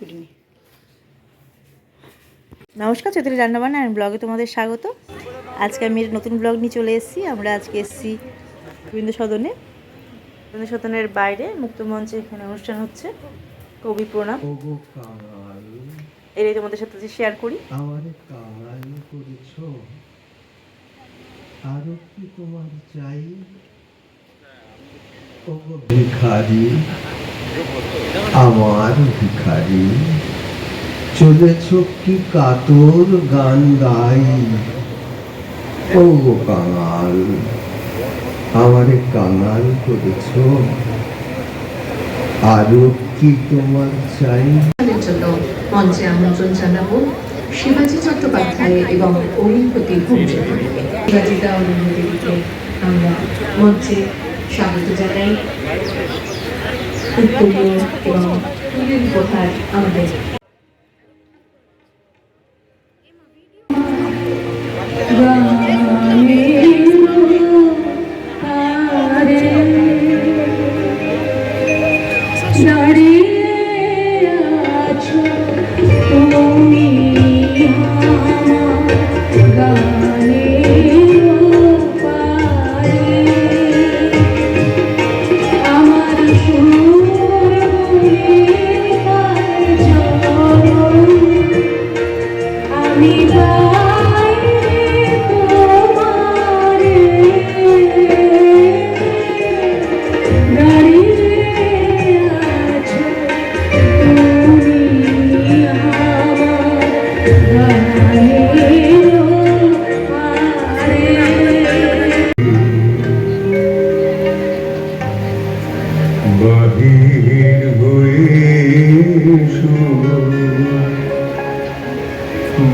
তুলিনি। নমস্কার চৌধুরী রান্নাবান্না অ্যান্ড ব্লগে তোমাদের স্বাগত। আজকে আমি নতুন ব্লগ নিয়ে চলে এসেছি। আমরা আজকে এসেছি রবীন্দ্র সদনে রবীন্দ্র সদনের বাইরে মুক্তমঞ্চে এখানে অনুষ্ঠান হচ্ছে। কবি প্রণাম। এটাই তোমাদের সাথে শেয়ার করি। আরও কি তোমার চাই? ভিখারি, আমার ভিখারি। চলেছ কি কাতর গান গাই? ওগো কাঙাল, আমারে কাঙাল করেছ। আরও কি তোমার চাই? মঞ্চে আমন্ত্রণ জানাব চট্টোপাধ্যায় এবং অরুণপতিকে আমরা মঞ্চে স্বাগত জানাই উত্তরীয় এবং উপহার আমাদের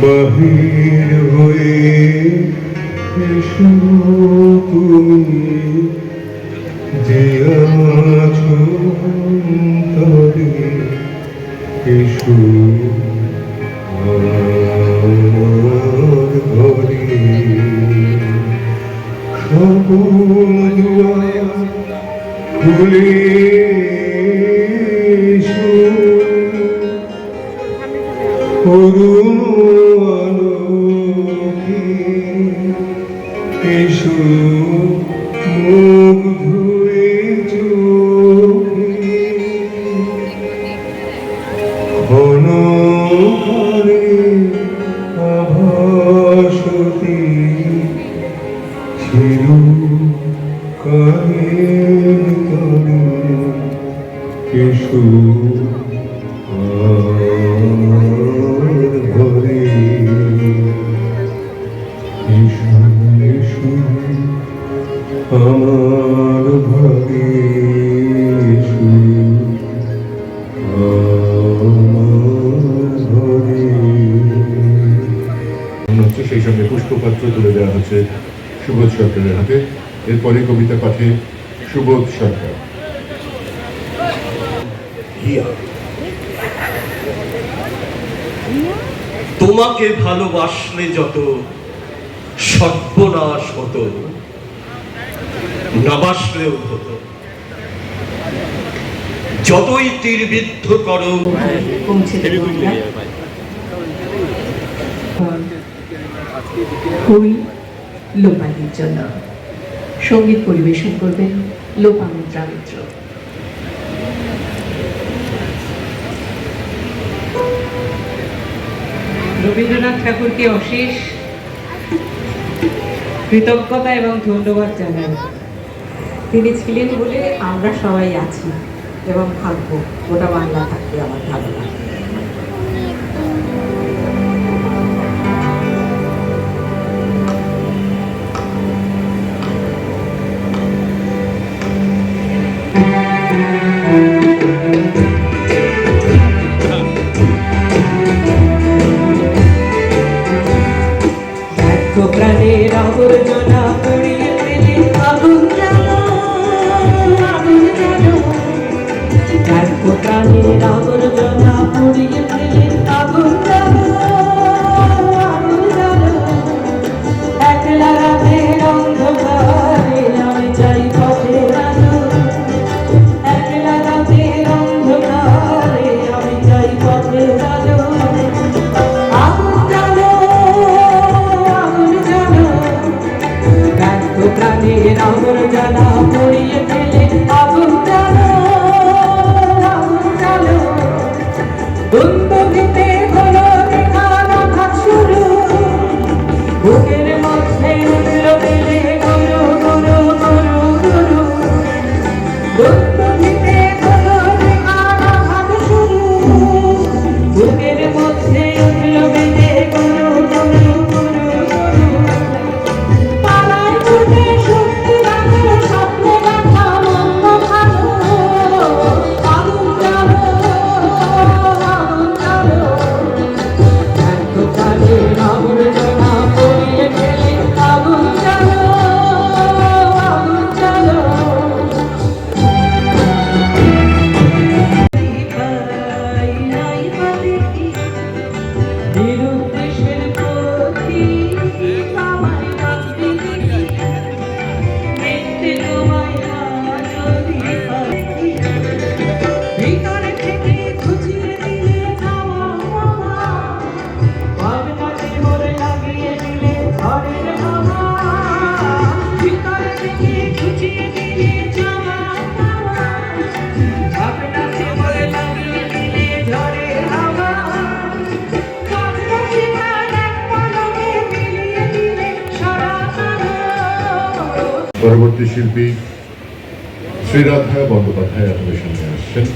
বাহির হয়ে এসো, তুমি। যে আছো অন্তরে ঘরে। সকল আমার মনে হচ্ছে সেই সঙ্গে পুষ্পপত্র তুলে দেওয়া হচ্ছে সুবোধ সরকারের হাতে। এরপরে কবিতা পাঠে সুবোধ সরকার। তোমাকে ভালোবাসলে যত সর্বনাশ হতো। না বাসলেও হতো। যতই তীরবিদ্ধ করো লোপালির জন্য সংগীত পরিবেশন করবেন লোপামিত্রা মিত্র। রবীন্দ্রনাথ ঠাকুরকে অশেষ কৃতজ্ঞতা এবং ধন্যবাদ জানাই। তিনি ছিলেন বলে আমরা সবাই আছি এবং থাকব। গোটা বাংলা থাকবে আমার ধারণা। ব্যর্থ প্রাণের আবর্জনা ব্যর্থ প্রাণের আবর্জনা পড়িয়ে পরবর্তী শিল্পী শ্রীরাধা বন্দ্যোপাধ্যায় আপনাদের সামনে আসছেন।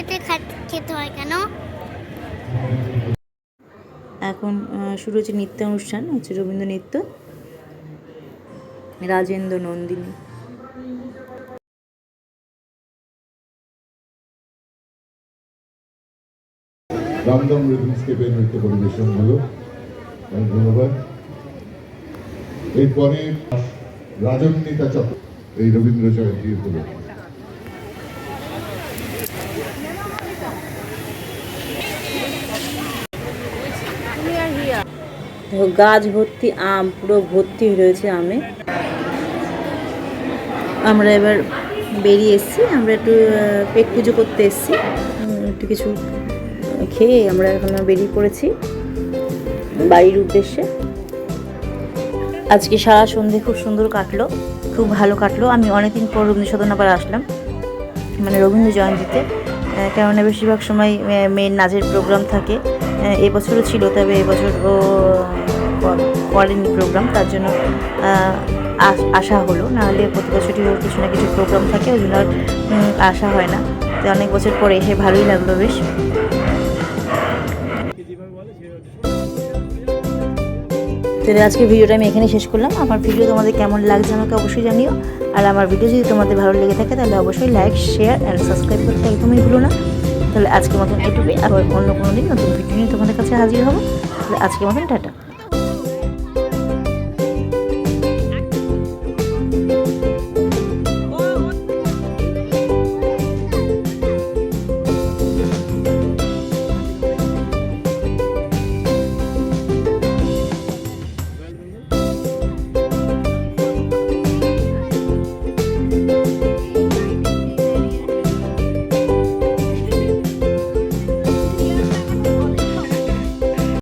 খেতে খেতে হয় কেন? এখন শুরু হচ্ছে নৃত্য অনুষ্ঠান হচ্ছে রবীন্দ্র নৃত্য। রাজেন্দ্র নন্দিনী। নৃত্য পরিবেশন হলো। ধন্যবাদ। এরপরে চক্র এই রবীন্দ্র জয়ন্তী উপলক্ষে। গাছ ভর্তি আম, পুরো ভর্তি রয়েছে আমে। আমরা এবার বেরিয়ে এসেছি, আমরা একটু পেট পুজো করতে এসেছি। একটু কিছু খেয়ে আমরা এখন বেরিয়ে পড়েছি বাড়ির উদ্দেশ্যে। আজকে সারা সন্ধে খুব সুন্দর কাটলো, খুব ভালো কাটলো। আমি অনেকদিন পর রবীন্দ্র আবার আসলাম মানে রবীন্দ্র জয়ন্তীতে। কেননা বেশিরভাগ সময় মেয়ের নাচের প্রোগ্রাম থাকে। এবছরও ছিল, তবে এবছর ও করেনি প্রোগ্রাম তার জন্য আসা হলো। নাহলে প্রতি বছরই ওর কিছু না কিছু প্রোগ্রাম থাকে ওই জন্য আর, আসা হয় না। তো অনেক বছর পরে এসে ভালোই লাগল বেশ। তাহলে আজকে ভিডিওটা আমি এখানে শেষ করলাম। আমার ভিডিও তোমাদের কেমন লাগছে আমাকে অবশ্যই জানিও। আর আমার ভিডিও যদি তোমাদের ভালো লেগে থাকে তাহলে অবশ্যই লাইক শেয়ার অ্যান্ড সাবস্ক্রাইব করতে একদমই ভুলো না। তাহলে আজকের মতন এটুকুই। আবার অন্য কোনো দিন নতুন ভিডিও নিয়ে তোমাদের কাছে হাজির হব। তাহলে আজকের মতন টাটা।